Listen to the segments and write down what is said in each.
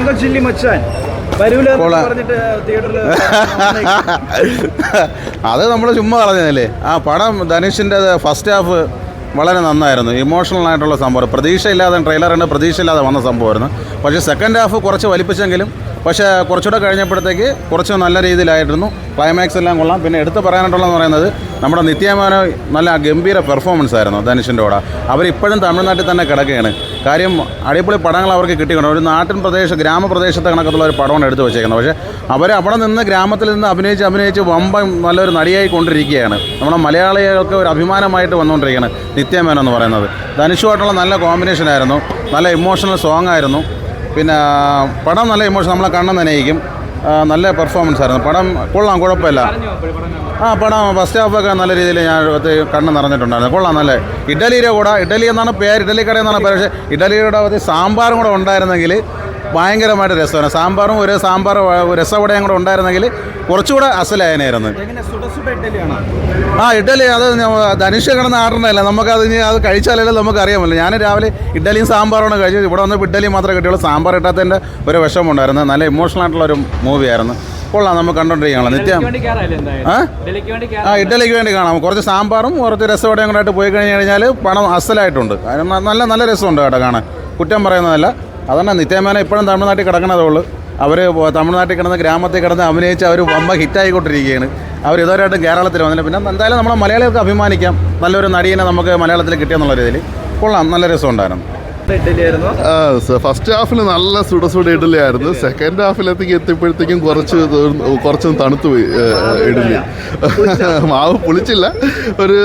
Mango chilli മച്ചാൻ. അത് നമ്മൾ ചുമ്മാ പറഞ്ഞതല്ലേ ആ പടം ധനുഷിന്റെ ഫസ്റ്റ് ഹാഫ് വളരെ നന്നായിരുന്നു. ഇമോഷണൽ ആയിട്ടുള്ള സംഭവം. പ്രതീക്ഷയില്ലാതെ ട്രെയിലറിന്റെ പ്രതീക്ഷയില്ലാതെ വന്ന സംഭവമായിരുന്നു. പക്ഷേ സെക്കൻഡ് ഹാഫ് കുറച്ച് വലിപ്പിച്ചെങ്കിലും പക്ഷേ കുറച്ചുകൂടെ കഴിഞ്ഞപ്പോഴത്തേക്ക് കുറച്ച് നല്ല രീതിയിലായിരുന്നു. ക്ലൈമാക്സ് എല്ലാം കൊള്ളാം. പിന്നെ എടുത്ത് പറയാനായിട്ടുള്ളതെന്ന് പറയുന്നത് നമ്മുടെ നിത്യമേനോ നല്ല ഗംഭീര പെർഫോമൻസ് ആയിരുന്നു ധനുഷിന്റെ കൂടെ. അവരിപ്പോഴും തമിഴ്നാട്ടിൽ തന്നെ കിടക്കുകയാണ്. കാര്യം അടിപൊളി പടങ്ങൾ അവർക്ക് കിട്ടിയിട്ടുണ്ട്. ഒരു നാട്ടിൻ പ്രദേശ ഗ്രാമപ്രദേശത്തെ കണക്കത്തുള്ള ഒരു പടമാണ് എടുത്തു വെച്ചേക്കുന്നത്. പക്ഷേ അവർ അവിടെ നിന്ന് ഗ്രാമത്തിൽ നിന്ന് അഭിനയിച്ച് അഭിനയിച്ച് വമ്പൻ നല്ലൊരു നടിയായി കൊണ്ടിരിക്കുകയാണ്. നമ്മുടെ മലയാളികൾക്ക് ഒരു അഭിമാനമായിട്ട് വന്നുകൊണ്ടിരിക്കുകയാണ് നിത്യമേനോ എന്ന് പറയുന്നത്. ധനുഷുമായിട്ടുള്ള നല്ല കോമ്പിനേഷൻ ആയിരുന്നു. നല്ല ഇമോഷണൽ സോങ് ആയിരുന്നു. പിന്നെ പടം നല്ല ഇമോഷൻ നമ്മളെ കണ്ണം നനയിക്കും നല്ല പെർഫോമൻസ് ആയിരുന്നു. പടം കൊള്ളാം കുഴപ്പമില്ല. ആ പടം ഫസ്റ്റ് ഹാഫൊക്കെ നല്ല രീതിയിൽ ഞാൻ കണ്ണ് നിറഞ്ഞിട്ടുണ്ടായിരുന്നു. കൊള്ളാം നല്ല. ഇഡലിയുടെ കൂടെ ഇഡലി എന്നാണ് പേര് ഇഡലി കടയെന്നാണ് പേര്. പക്ഷേ ഇഡലിയുടെ സാമ്പാറും കൂടെ ഉണ്ടായിരുന്നെങ്കിൽ ഭയങ്കരമായിട്ട് രസമാണ്. സാമ്പാറും ഒരു സാമ്പാർ രസവടയും കൂടെ ഉണ്ടായിരുന്നെങ്കിൽ കുറച്ചുകൂടെ അസലായനായിരുന്നു. ആ ഇഡലി അത് ധനുഷ കിടന്ന് ആടണല്ല നമുക്ക് അത് ഇനി അത് കഴിച്ചാലല്ലേ നമുക്ക് അറിയാമല്ലോ. ഞാൻ രാവിലെ ഇഡലിയും സാമ്പാറാണ് കഴിച്ചത്. ഇവിടെ വന്നപ്പോൾ ഇഡലി മാത്രമേ കിട്ടിയുള്ളൂ. സാമ്പാർ ഇട്ടാത്തതിന്റെ ഒരു വിഷമമുണ്ടായിരുന്നു. നല്ല ഇമോഷണൽ ആയിട്ടുള്ള ഒരു മൂവിയായിരുന്നു കൊള്ളാം നമുക്ക് കണ്ടോണ്ടിരിക്കണം നിത്യം ആ ഇഡലിക്ക് വേണ്ടി കാണാം. കുറച്ച് സാമ്പാറും കുറച്ച് രസവടയും കൂടെ ആയിട്ട് പോയി കഴിഞ്ഞ് കഴിഞ്ഞാൽ പണം അസലായിട്ടുണ്ട്. നല്ല നല്ല രസമുണ്ട് കേട്ടോ കാണാൻ. കുറ്റം പറയുന്നതല്ല. അതുകൊണ്ട് നിത്യമേന ഇപ്പോഴും തമിഴ്നാട്ടിൽ കിടക്കണതേ ഉള്ളൂ അവർ തമിഴ്നാട്ടിൽ കിടന്ന് ഗ്രാമത്തിൽ കിടന്ന് അഭിനയിച്ച് അവർ വമ്പ ഹിറ്റായിക്കൊണ്ടിരിക്കുകയാണ്. അവർ ഇതുവരെയായിട്ടും കേരളത്തിൽ വന്നില്ല. പിന്നെ എന്തായാലും നമ്മളെ മലയാളികൾക്ക് അഭിമാനിക്കാം. നല്ലൊരു നടിയെ നമുക്ക് മലയാളത്തിൽ കിട്ടിയെന്നുള്ള രീതിയിൽ. കൊള്ളാം നല്ല രസമുണ്ടായിരുന്നു ഫസ്റ്റ് ഹാഫിൽ നല്ല സുട സുട ഇഡലി ആയിരുന്നു. സെക്കൻഡ് ഹാഫിലത്തേക്ക് എത്തിയപ്പോഴത്തേക്കും കുറച്ച് കുറച്ചും തണുത്തു പോയി ഇഡലി മാവ് പുളിച്ചില്ല. ഒരു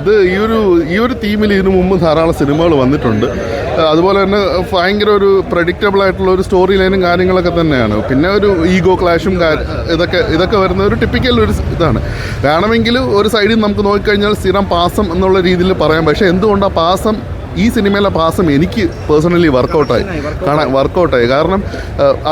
ഇത് ഈ ഒരു ഈ ഒരു തീമിൽ ഇതിനു മുമ്പ് ധാരാളം സിനിമകൾ വന്നിട്ടുണ്ട്. അതുപോലെ തന്നെ ഭയങ്കര ഒരു പ്രഡിക്റ്റബിൾ ആയിട്ടുള്ള ഒരു സ്റ്റോറി ലൈനും കാര്യങ്ങളൊക്കെ തന്നെയാണ്. പിന്നെ ഒരു ഈഗോ ക്ലാഷും ഇതൊക്കെ ഇതൊക്കെ വരുന്ന ഒരു ടിപ്പിക്കൽ ഒരു ഇതാണ്. വേണമെങ്കിൽ ഒരു സൈഡിൽ നമുക്ക് നോക്കിക്കഴിഞ്ഞാൽ സ്ഥിരം പാസം എന്നുള്ള രീതിയിൽ പറയാം. പക്ഷേ എന്തുകൊണ്ടാണ് പാസം ഈ സിനിമയിലെ പാസം എനിക്ക് പേഴ്സണലി വർക്കൗട്ടായി കാണാൻ വർക്കൗട്ടായി കാരണം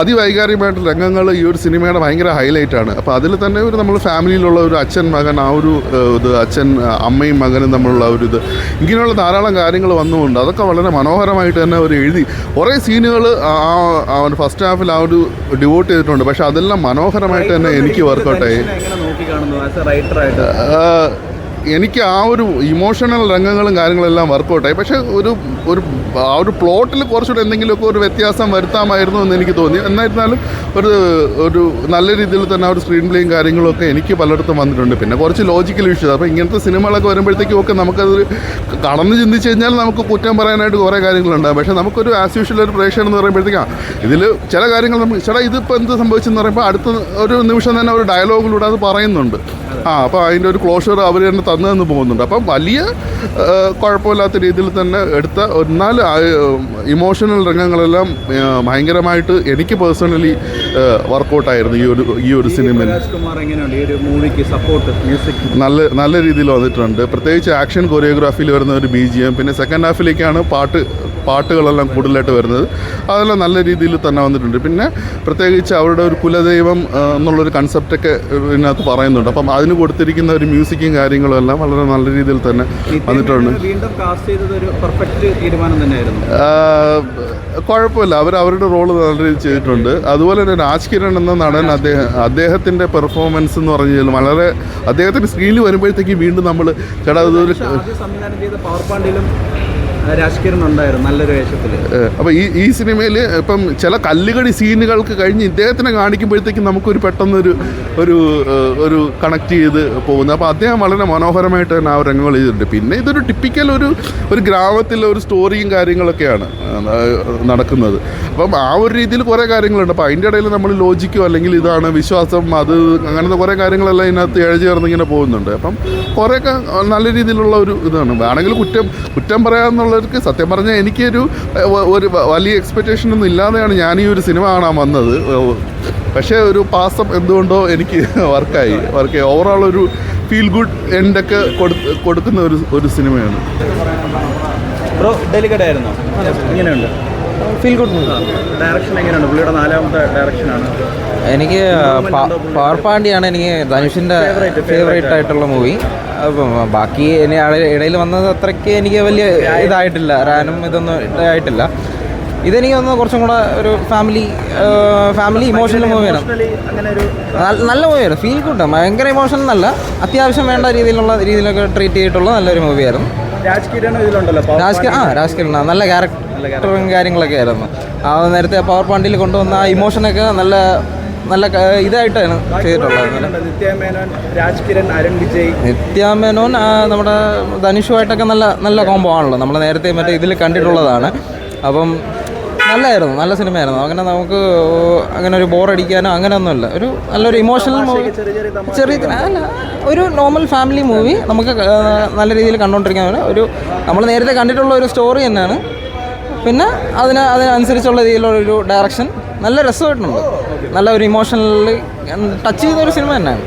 അതിവൈകാരികമായിട്ട് രംഗങ്ങൾ ഈ ഒരു സിനിമയുടെ ഭയങ്കര ഹൈലൈറ്റാണ് അപ്പോൾ അതിൽ തന്നെ ഒരു നമ്മൾ ഫാമിലിയിലുള്ള ഒരു അച്ഛൻ മകൻ ആ ഒരു ഇത് അച്ഛൻ അമ്മയും മകനും തമ്മിലുള്ള ഒരു ഇത്. ഇങ്ങനെയുള്ള ധാരാളം കാര്യങ്ങൾ വന്നുകൊണ്ട് അതൊക്കെ വളരെ മനോഹരമായിട്ട് തന്നെ അവർ എഴുതി. കുറേ സീനുകൾ ആ ഫസ്റ്റ് ഹാഫിൽ ആ ഒരു ഡിവോട്ട് ചെയ്തിട്ടുണ്ട്. പക്ഷേ അതെല്ലാം മനോഹരമായിട്ട് തന്നെ എനിക്ക് വർക്കൗട്ടായി എനിക്ക് ആ ഒരു ഇമോഷണൽ രംഗങ്ങളും കാര്യങ്ങളെല്ലാം വർക്കൗട്ടായി പക്ഷേ ഒരു ഒരു ആ ഒരു പ്ലോട്ടിൽ കുറച്ചുകൂടെ എന്തെങ്കിലുമൊക്കെ ഒരു വ്യത്യാസം വരുത്താമായിരുന്നു എന്ന് എനിക്ക് തോന്നി. എന്നിരുന്നാലും ഒരു ഒരു നല്ല രീതിയിൽ തന്നെ ആ ഒരു സ്ക്രീൻ പ്ലേയും കാര്യങ്ങളൊക്കെ എനിക്ക് പലയിടത്തും വന്നിട്ടുണ്ട്. പിന്നെ കുറച്ച് ലോജിക്കൽ ഇഷ്യൂസ് അപ്പോൾ ഇങ്ങനത്തെ സിനിമകളൊക്കെ വരുമ്പോഴത്തേക്കും ഒക്കെ നമുക്കത് കടന്ന് ചിന്തിച്ച് കഴിഞ്ഞാൽ നമുക്ക് കുറ്റം പറയാനായിട്ട് കുറേ കാര്യങ്ങളുണ്ടാകും. പക്ഷേ നമുക്കൊരു ആസ് യൂഷ്വൽ ഒരു പ്രേക്ഷകൻ എന്ന് പറയുമ്പോഴത്തേക്കാണ് ഇതിൽ ചില കാര്യങ്ങൾ നമുക്ക് ചേട്ടാ ഇതിപ്പോൾ എന്ത് സംഭവിച്ചെന്ന് പറയുമ്പോൾ അടുത്ത ഒരു നിമിഷം തന്നെ ഒരു ഡയലോഗിലൂടെ അത് പറയുന്നുണ്ട്. ആ അപ്പോൾ അതിന്റെ ഒരു ക്ലോഷർ അവർ തന്നെ തന്നു തന്നു പോകുന്നുണ്ട് അപ്പം വലിയ കുഴപ്പമില്ലാത്ത രീതിയിൽ തന്നെ എടുത്ത എന്നാൽ ഇമോഷണൽ രംഗങ്ങളെല്ലാം ഭയങ്കരമായിട്ട് എനിക്ക് പേഴ്സണലി വർക്കൗട്ടായിരുന്നു ഈ ഒരു ഈ ഒരു സിനിമ നല്ല നല്ല രീതിയിൽ വന്നിട്ടുണ്ട്. പ്രത്യേകിച്ച് ആക്ഷൻ കൊറിയോഗ്രാഫിയിൽ വരുന്ന ഒരു ബി ജി എം പിന്നെ സെക്കൻഡ് ഹാഫിലേക്കാണ് പാട്ട് പാട്ടുകളെല്ലാം കൂടുതലായിട്ട് വരുന്നത്. അതെല്ലാം നല്ല രീതിയിൽ തന്നെ വന്നിട്ടുണ്ട്. പിന്നെ പ്രത്യേകിച്ച് അവരുടെ ഒരു കുലദൈവം എന്നുള്ളൊരു കൺസെപ്റ്റൊക്കെ ഇതിനകത്ത് പറയുന്നുണ്ട്. അപ്പം അതിന് കൊടുത്തിരിക്കുന്ന ഒരു മ്യൂസിക്കും കാര്യങ്ങളും എല്ലാം വളരെ നല്ല രീതിയിൽ തന്നെ വന്നിട്ടുണ്ട്. കുഴപ്പമില്ല. അവർ അവരുടെ റോൾ നല്ല രീതിയിൽ ചെയ്തിട്ടുണ്ട്. അതുപോലെ തന്നെ രാജ് കിരൺ എന്ന നടൻ അദ്ദേഹം അദ്ദേഹത്തിന്റെ പെർഫോമൻസ് എന്ന് പറഞ്ഞു കഴിഞ്ഞാൽ വളരെ അദ്ദേഹത്തിന്റെ സ്ക്രീനിൽ വരുമ്പോഴത്തേക്ക് വീണ്ടും നമ്മൾ ചേട്ടാ അതൊരു സംവിധാനം ചെയ്ത പവർ പാണ്ടിയിലും വേഷത്തിൽ അപ്പോൾ ഈ ഈ സിനിമയിൽ ഇപ്പം ചില കല്ലുകടി സീനുകൾക്ക് കഴിഞ്ഞ് ഇദ്ദേഹത്തിനെ കാണിക്കുമ്പോഴത്തേക്കും നമുക്കൊരു പെട്ടെന്നൊരു ഒരു ഒരു കണക്ട് ചെയ്ത് പോകുന്നത്. അപ്പോൾ അദ്ദേഹം വളരെ മനോഹരമായിട്ട് തന്നെ ആ രംഗങ്ങൾ ചെയ്തിട്ടുണ്ട്. പിന്നെ ഇതൊരു ടിപ്പിക്കൽ ഒരു ഒരു ഗ്രാമത്തിലെ ഒരു സ്റ്റോറിയും കാര്യങ്ങളൊക്കെയാണ് നടക്കുന്നത്. അപ്പം ആ ഒരു രീതിയിൽ കുറേ കാര്യങ്ങളുണ്ട്. അപ്പോൾ അതിന്റെ ഇടയിൽ നമ്മൾ ലോജിക്കോ അല്ലെങ്കിൽ ഇതാണ് വിശ്വാസം അത് അങ്ങനത്തെ കുറേ കാര്യങ്ങളെല്ലാം ഇതിനകത്ത് ഇങ്ങനെ പോകുന്നുണ്ട്. അപ്പം കുറേയൊക്കെ നല്ല രീതിയിലുള്ള ഒരു ഇതാണ്. വേണമെങ്കിൽ കുറ്റം കുറ്റം പറയാമെന്നുള്ളവർക്ക് സത്യം പറഞ്ഞാൽ എനിക്കൊരു ഒരു വലിയ എക്സ്പെക്റ്റേഷൻ ഒന്നും ഇല്ലാതെയാണ് ഞാൻ ഈ ഒരു സിനിമ കാണാൻ വന്നത്. പക്ഷേ ഒരു പാസം എന്തുകൊണ്ടോ എനിക്ക് വർക്കായി. വർക്കായി ഓവറോൾ ഒരു ഫീൽ ഗുഡ് എൻഡൊക്കെ കൊടു- കൊടുക്കുന്ന ഒരു ഒരു സിനിമയാണ്. ബ്രോ ഡെലിഗഡ് ആയിരുന്നു ഇങ്ങനെയുണ്ട്. ഫീൽ ഗുഡ് ഡയറക്ഷൻ എങ്ങനെയാണ് പുള്ളിയുടെ നാലാമത്തെ ഡയറക്ഷനാണ് എനിക്ക് പവർ പാണ്ടിയാണ് എനിക്ക് ധനുഷിന്റെ ഫേവറേറ്റ് ആയിട്ടുള്ള മൂവി. അപ്പം ബാക്കി ഇനി ഇടയിൽ വന്നത് അത്രയ്ക്ക് എനിക്ക് വലിയ ഇതായിട്ടില്ല. റാനും ഇതൊന്നും ഇതായിട്ടില്ല. ഇതെനിക്ക് തോന്നുന്നു കുറച്ചും കൂടെ ഒരു ഫാമിലി ഫാമിലി ഇമോഷണൽ മൂവിയാണ് നല്ല- മൂവിയാണ് മൂവിയായിരുന്നു ഫീൽ ഗുഡ് ഭയങ്കര ഇമോഷണൽ അല്ല അത്യാവശ്യം വേണ്ട രീതിയിലുള്ള രീതിയിലൊക്കെ ട്രീറ്റ് ചെയ്തിട്ടുള്ള നല്ലൊരു മൂവിയായിരുന്നു രാജ് കിരൺ ആ രാജ് കിരൺ. നല്ല ക്യാരക്ടറും കാര്യങ്ങളൊക്കെ ആയിരുന്നു. ആ നേരത്തെ പവർ പാണ്ടിയിൽ കൊണ്ടുവന്ന ആ ഇമോഷനൊക്കെ നല്ല നല്ല ഇതായിട്ടാണ് ചെയ്തിട്ടുള്ളത്. നിത്യാമേനോൻ നമ്മുടെ ധനുഷുമായിട്ടൊക്കെ നല്ല നല്ല കോംബോ ആണല്ലോ. നമ്മൾ നേരത്തെ മറ്റേ ഇതിൽ കണ്ടിട്ടുള്ളതാണ്. അപ്പം നല്ലതായിരുന്നു നല്ല സിനിമയായിരുന്നു. അങ്ങനെ നമുക്ക് അങ്ങനെ ഒരു ബോർ അടിക്കാനോ അങ്ങനെ ഒന്നുമില്ല ഒരു നല്ലൊരു ഇമോഷണൽ മൂവി ചെറിയ അല്ല ഒരു നോർമൽ ഫാമിലി മൂവി നമുക്ക് നല്ല രീതിയിൽ കണ്ടുകൊണ്ടിരിക്കാൻ ഒരു നമ്മൾ നേരത്തെ കണ്ടിട്ടുള്ള ഒരു സ്റ്റോറി തന്നെയാണ്. പിന്നെ അതിന് അതിനനുസരിച്ചുള്ള രീതിയിലുള്ള ഒരു ഡയറക്ഷൻ നല്ല രസമായിട്ടുണ്ട്. നല്ല ഒരു ഇമോഷണലി ടച്ച് ചെയ്ത ഒരു സിനിമ തന്നെയാണ്.